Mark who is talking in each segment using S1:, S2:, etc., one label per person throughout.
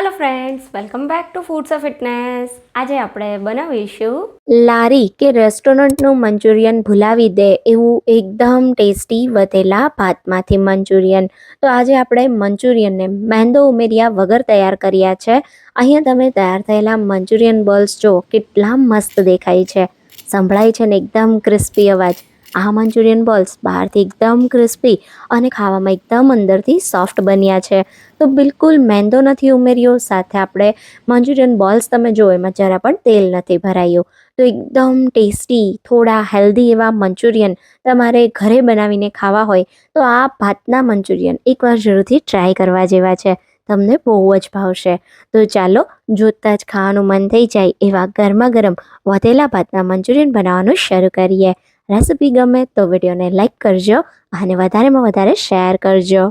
S1: Hello friends welcome back to foods of fitness આજે આપણે બનાવીશું લારી કે રેસ્ટોરન્ટનું મંચુરિયન ભૂલાવી દે એવું એકદમ ટેસ્ટી વધેલા ભાતમાંથી મંચુરિયન. તો આજે આપણે મંચુરિયનને મેંદો ઉમેર્યા વગર તૈયાર કર્યા છે. અહીંયા તમે તૈયાર થયેલા મંચુરિયન બોલ્સ જો કેટલા મસ્ત દેખાય છે. સંભળાય છે ને એકદમ ક્રિસ્પી અવાજ. આ મંચુરિયન બોલ્સ બહારથી એકદમ ક્રિસ્પી અને ખાવામાં એકદમ અંદરથી સોફ્ટ બન્યા છે. તો બિલકુલ મેંદો નથી ઉમેર્યો, સાથે આપણે મંચુરિયન બોલ્સ તમે જો એમાં જરા પણ તેલ નથી ભરાયું. તો એકદમ ટેસ્ટી, થોડા હેલ્ધી એવા મંચુરિયન તમારે ઘરે બનાવીને ખાવા હોય, તો આ ભાતના મંચુરિયન એકવાર જરૂરથી ટ્રાય કરવા જેવા છે. તમને બહુ જ ભાવશે. તો ચાલો, જોતાં જ ખાવાનું મન થઈ જાય એવા ગરમા ગરમ વધેલા ભાતના મંચુરિયન બનાવવાનું શરૂ કરીએ. રેસિપી ગમે તો વિડીયોને લાઇક કરજો અને વધારેમાં વધારે શેર કરજો.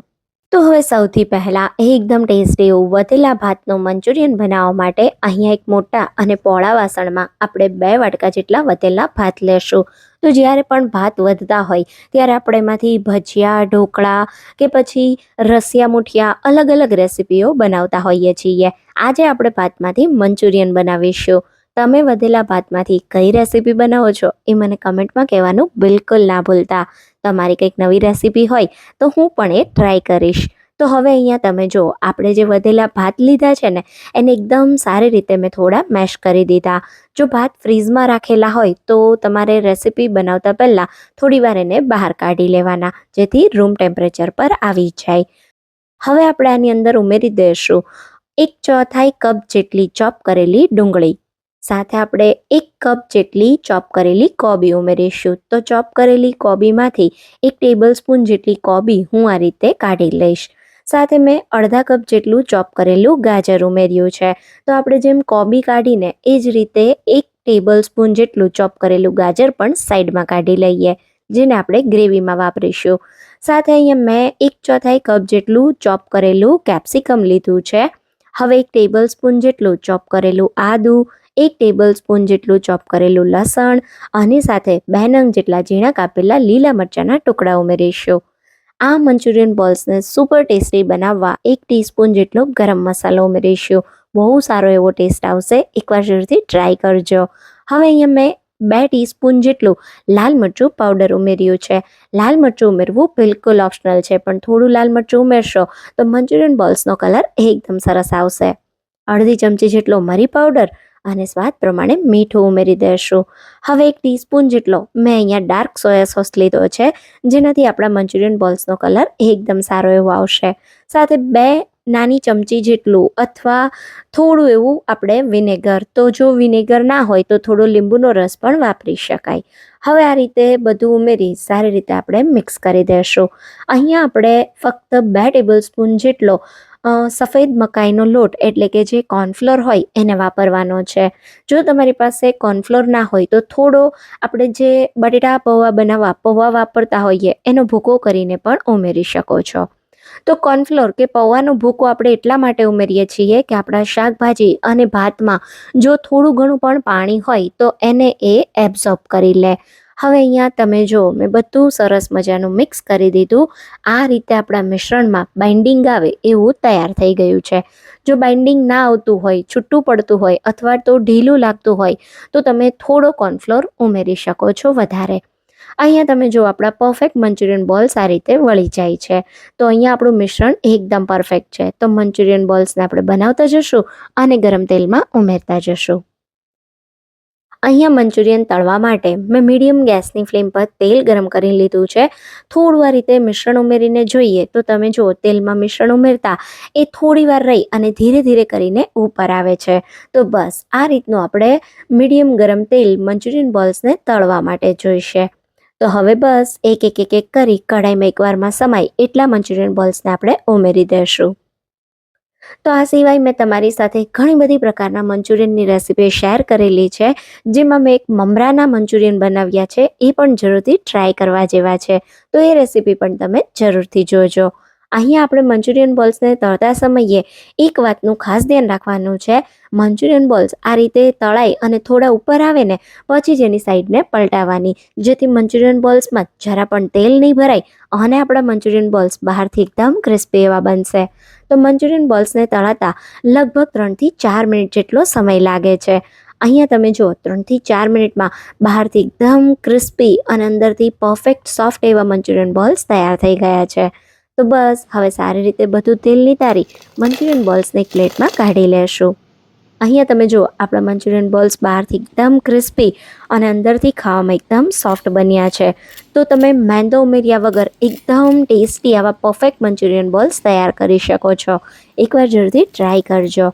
S1: તો હવે સૌથી પહેલાં એકદમ ટેસ્ટી એવું વધેલા ભાતનું મંચુરિયન બનાવવા માટે અહીંયા એક મોટા અને પહોળા વાસણમાં આપણે બે વાટકા જેટલા વધેલા ભાત લેશું. તો જ્યારે પણ ભાત વધતા હોય ત્યારે આપણે એમાંથી ભજીયા, ઢોકળા કે પછી રસિયા મુઠિયા અલગ અલગ રેસીપીઓ બનાવતા હોઈએ છીએ. આજે આપણે ભાતમાંથી મંચુરિયન બનાવીશું. તમે વધેલા ભાતમાંથી કઈ રેસીપી બનાવો છો એ મને કમેન્ટમાં કહેવાનું બિલકુલ ના ભૂલતા. તમારી કંઈક નવી રેસીપી હોય તો હું પણ એ ટ્રાય કરીશ. તો હવે અહીંયા તમે જો આપણે જે વધેલા ભાત લીધા છે ને, એને એકદમ સારી રીતે મેં થોડા મેશ કરી દીધા. જો ભાત ફ્રીઝમાં રાખેલા હોય તો તમારે રેસીપી બનાવતા પહેલાં થોડી વાર એને બહાર કાઢી લેવાના, જેથી રૂમ ટેમ્પરેચર પર આવી જાય. હવે આપણે આની અંદર ઉમેરી દઈશું. એક ચોથાઈ કપ જેટલી ચોપ કરેલી ડુંગળી. સાથે આપણે એક કપ જેટલી ચોપ કરેલી કોબી ઉમેરીશું. તો ચોપ કરેલી કોબીમાંથી એક ટેબલ સ્પૂન જેટલી કોબી હું આ રીતે કાઢી લઈશ. સાથે મેં અડધા કપ જેટલું ચોપ કરેલું ગાજર ઉમેર્યું છે. તો આપણે જેમ કોબી કાઢીને એ જ રીતે એક ટેબલ સ્પૂન જેટલું ચોપ કરેલું ગાજર પણ સાઈડમાં કાઢી લઈએ, જેને આપણે ગ્રેવીમાં વાપરીશું. સાથે અહીંયા મેં એક ચોથાઈ કપ જેટલું ચોપ કરેલું કેપ્સિકમ લીધું છે. હવે એક ટેબલ સ્પૂન જેટલું ચોપ કરેલું આદું એક ટેબલ સ્પૂન જેટલું ચોપ કરેલું લસણ અને સાથે બે નંગ જેટલા ઝીણા કાપેલા લીલા મરચાંના ટુકડા ઉમેરીશું. આ મંચુરિયન બોલ્સને સુપર ટેસ્ટી બનાવવા એક ટીસ્પૂન જેટલો ગરમ મસાલો ઉમેરીશું. બહુ સારો એવો ટેસ્ટ આવશે. એકવાર જરૂરથી ટ્રાય કરજો. હવે અહીંયા મેં બે ટીસ્પૂન જેટલું લાલ મરચું પાવડર ઉમેર્યું છે. લાલ મરચું ઉમેરવું બિલકુલ ઓપ્શનલ છે, પણ થોડું લાલ મરચું ઉમેરશો તો મંચુરિયન બોલ્સનો કલર એકદમ સરસ આવશે. અડધી ચમચી જેટલો મરી પાવડર અને સ્વાદ પ્રમાણે મીઠું ઉમેરી દઈશું હવે એક ટીસ્પૂન જેટલો મેં અહીંયા ડાર્ક સોયા સોસ લીધો છે, જેનાથી આપણા મંચુરિયન બોલ્સનો કલર એકદમ સારો એવો આવશે. સાથે બે નાની ચમચી જેટલું અથવા થોડું એવું આપણે વિનેગર તો જો વિનેગર ના હોય તો થોડો લીંબુનો રસ પણ વાપરી શકાય. હવે આ રીતે બધું ઉમેરી સારી રીતે આપણે મિક્સ કરી દઈશું અહીંયા આપણે ફક્ત બે ટેબલ સ્પૂન જેટલો સફેદ મકાઈનો લોટ એટલે કે જે કોર્નફ્લોર હોય એને વાપરવાનો છે. જો તમારી પાસે કોર્નફ્લોર ના હોય તો થોડો આપણે જે બટેટા, પૌવા બનાવવા પૌવા વાપરતા હોઈએ એનો ભૂકો કરીને પણ ઉમેરી શકો છો. તો કોર્નફ્લોર કે પૌવાનો ભૂકો આપણે એટલા માટે ઉમેરીએ છીએ કે આપણા શાકભાજી અને ભાતમાં જો થોડું ઘણું પણ પાણી હોય તો એને એ એબ્ઝોર્બ કરી લે. હવે અહીંયા તમે જો મેં બધું સરસ મજાનું મિક્સ કરી દીધું. આ રીતે આપણા મિશ્રણમાં બાઇન્ડિંગ આવે એવું તૈયાર થઈ ગયું છે. જો બાઇન્ડિંગ ના આવતું હોય, છૂટું પડતું હોય અથવા તો ઢીલું લાગતું હોય, તો તમે થોડો કોર્નફ્લોર ઉમેરી શકો છો વધારે. અહીંયા તમે જો આપણા પરફેક્ટ મંચુરિયન બોલ્સ આ રીતે વળી જાય છે. તો અહીંયા આપણું મિશ્રણ એકદમ પરફેક્ટ છે. તો મંચુરિયન બોલ્સને આપણે બનાવતા જશું અને ગરમ તેલમાં ઉમેરતા જશું. અહીંયા મંચુરિયન તળવા માટે મેં મીડિયમ ગેસની ફ્લેમ પર તેલ ગરમ કરી લીધું છે. થોડું આ રીતે મિશ્રણ ઉમેરીને જોઈએ તો તમે જુઓ તેલમાં મિશ્રણ ઉમેરતા એ થોડી વાર રહી અને ધીરે ધીરે કરીને ઉપર આવે છે. તો બસ, આ રીતનું આપણે મીડિયમ ગરમ તેલ મંચુરિયન બોલ્સને તળવા માટે જોઈશે. તો હવે બસ, એક એક એક એક કરી કઢાઈમાં એકવારમાં સમાય એટલા મંચુરિયન બોલ્સને આપણે ઉમેરી દઈશું તો આ સિવાય મેં તમારી સાથે ઘણી બધી પ્રકારના મંચુરિયનની રેસીપી શેર કરેલી છે, જેમાં મેં એક મમરાના મંચુરિયન બનાવ્યા છે, એ પણ જરૂરથી ટ્રાય કરવા જેવા છે. તો એ રેસીપી પણ તમે જરૂરથી જોજો. અહીંયા આપણે મંચુરિયન બોલ્સને તળતા સમયે એક વાતનું ખાસ ધ્યાન રાખવાનું છે. મંચુરિયન બોલ્સ આ રીતે તળાઈ અને થોડા ઉપર આવે ને પછી જ એની સાઈડને પલટાવવાની જેથી મંચુરિયન બોલ્સમાં જરા પણ તેલ નહીં ભરાય અને આપણા મંચુરિયન બોલ્સ બહારથી એકદમ ક્રિસ્પી એવા બનશે. તો મંચુરિયન બોલ્સને તળાતા લગભગ ત્રણથી ચાર મિનિટ જેટલો સમય લાગે છે. અહીંયા તમે જુઓ, ત્રણથી ચાર મિનિટમાં બહારથી એકદમ ક્રિસ્પી અને અંદરથી પરફેક્ટ સોફ્ટ એવા મંચુરિયન બોલ્સ તૈયાર થઈ ગયા છે. તો બસ, હવે સારી રીતે બધું તેલ નિતારી મંચુરિયન બોલ્સને પ્લેટમાં કાઢી લેશું. અહીંયા તમે જુઓ, આપણા મંચુરિયન બોલ્સ બહારથી એકદમ ક્રિસ્પી અને અંદરથી ખાવામાં એકદમ સોફ્ટ બન્યા છે. તો તમે મેંદો ઉમેર્યા વગર એકદમ ટેસ્ટી આવા પરફેક્ટ મંચુરિયન બોલ્સ તૈયાર કરી શકો છો. એકવાર જરૂરથી ટ્રાય કરજો.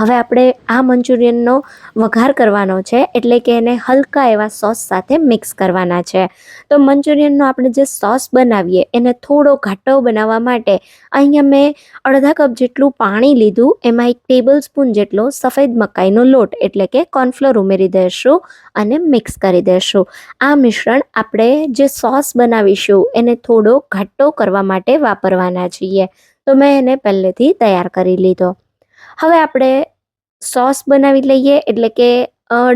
S1: હવે આપણે આ મંચુરિયનનો વઘાર કરવાનો છે, એટલે કે એને હલકા એવા સોસ સાથે મિક્સ કરવાના છે. તો મંચુરિયનનો આપણે જે સોસ બનાવીએ, એને થોડો ઘાટો બનાવવા માટે અહીંયા મેં અડધા કપ જેટલું પાણી લીધું, એમાં એક ટેબલ સ્પૂન જેટલો સફેદ મકાઈનો લોટ, એટલે કે કોર્નફ્લોર ઉમેરી દઈશું અને મિક્સ કરી દઈશું આ મિશ્રણ આપણે જે સોસ બનાવીશું, એને થોડો ઘાટો કરવા માટે વાપરવાના છીએ. તો મેં એને પહેલેથી તૈયાર કરી લીધો. હવે આપણે સોસ બનાવી લઈએ, એટલે કે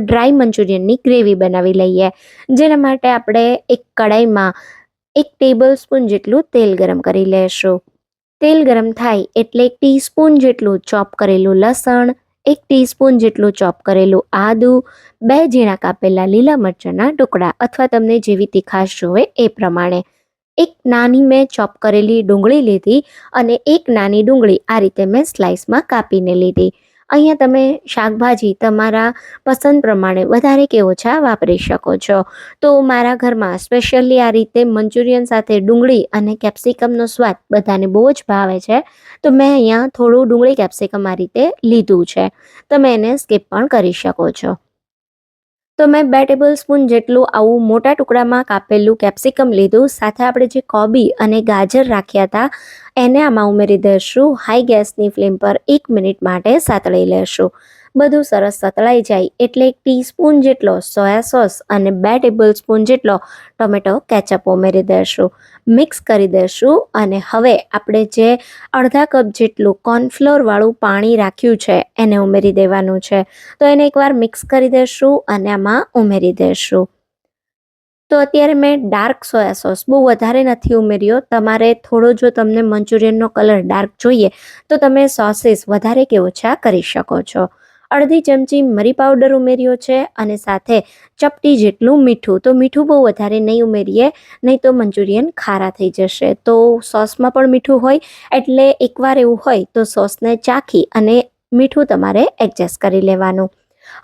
S1: ડ્રાય મંચુરિયનની ગ્રેવી બનાવી લઈએ. જેના માટે આપણે એક કડાઈમાં એક ટેબલ સ્પૂન જેટલું તેલ ગરમ કરી લેશું. તેલ ગરમ થાય એટલે એક ટીસ્પૂન જેટલું ચોપ કરેલું લસણ, એક ટીસ્પૂન જેટલું ચોપ કરેલું આદું, બે ઝીણા કાપેલા લીલા મરચાંના ટુકડા અથવા તમને જેવી તીખાશ જોવે એ પ્રમાણે. એક નાની મેં ચોપ કરેલી ડુંગળી લીધી અને એક નાની ડુંગળી આ રીતે મેં સ્લાઇસમાં કાપીને લીધી. અહીંયા તમે શાકભાજી તમારા પસંદ પ્રમાણે વધારે કે ઓછા વાપરી શકો છો. તો મારા ઘરમાં સ્પેશિયલી આ રીતે મંચુરિયન સાથે ડુંગળી અને કેપ્સિકમનો સ્વાદ બધાને બહુ જ ભાવે છે. તો મેં અહીંયા થોડું ડુંગળી કેપ્સિકમ આ રીતે લીધું છે. તમે એને સ્કીપ પણ કરી શકો છો. તો મેં બે ટેબલ સ્પૂન જેટલું આવું મોટા ટુકડામાં કાપેલું કેપ્સિકમ લીધું. સાથે આપણે જે કોબી અને ગાજર રાખ્યા હતા, એને આમાં ઉમેરી દઈશું. હાઈ ગેસની ફ્લેમ પર એક મિનિટ માટે સાતળી લેશું. બધું સરસ સતળાઈ જાય એટલે એક ટીસ્પૂન જેટલો સોયા સોસ અને બે ટેબલ સ્પૂન જેટલો ટોમેટો કેચઅપ ઉમેરી દઈશું મિક્સ કરી દઈશું અને હવે આપણે જે અડધા કપ જેટલું કોર્નફ્લોરવાળું પાણી રાખ્યું છે એને ઉમેરી દેવાનું છે. તો એને એકવાર મિક્સ કરી દઈશું અને આમાં ઉમેરી દઈશું તો અત્યારે મેં ડાર્ક સોયા સોસ બહુ વધારે નથી ઉમેર્યો. તમારે થોડો જો તમને મંચુરિયનનો કલર ડાર્ક જોઈએ તો તમે સોસીસ વધારે કે ઓછા કરી શકો છો. અડધી ચમચી મરી પાવડર ઉમેર્યો છે અને સાથે ચપટી જેટલું મીઠું. તો મીઠું બહુ વધારે નહીં ઉમેરીએ, નહીં તો મંચુરિયન ખારા થઈ જશે. તો સોસમાં પણ મીઠું હોય, એટલે એકવાર એવું હોય તો સોસને ચાખી અને મીઠું તમારે એડજસ્ટ કરી લેવાનું.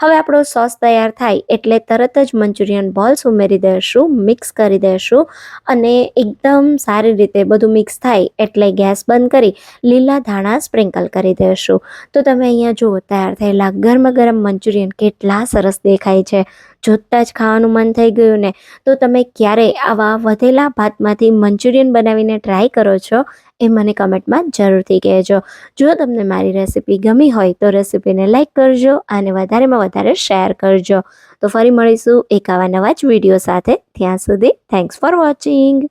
S1: હવે આપણો સોસ તૈયાર થાય એટલે તરત જ મંચુરિયન બોલ્સ ઉમેરી દઈશું મિક્સ કરી દઈશું અને એકદમ સારી રીતે બધું મિક્સ થાય એટલે ગેસ બંધ કરી લીલા ધાણા સ્પ્રિંકલ કરી દઈશું તો તમે અહીંયા જુઓ, તૈયાર થયેલા ગરમ ગરમ મંચુરિયન કેટલા સરસ દેખાય છે. જોતાં જ ખાવાનું મન થઈ ગયું ને. તો તમે ક્યારે આવા વધેલા ભાતમાંથી મંચુરિયન બનાવીને ટ્રાય કરો છો એ મને કમેન્ટમાં જરૂરથી કહેજો. જો તમને મારી રેસિપી ગમી હોય તો રેસિપીને લાઇક કરજો અને વધારેમાં વધારે શેર કરજો. તો ફરી મળીશું એક આવા નવા જ વીડિયો સાથે. ત્યાં સુધી થેન્ક્સ ફોર વોચિંગ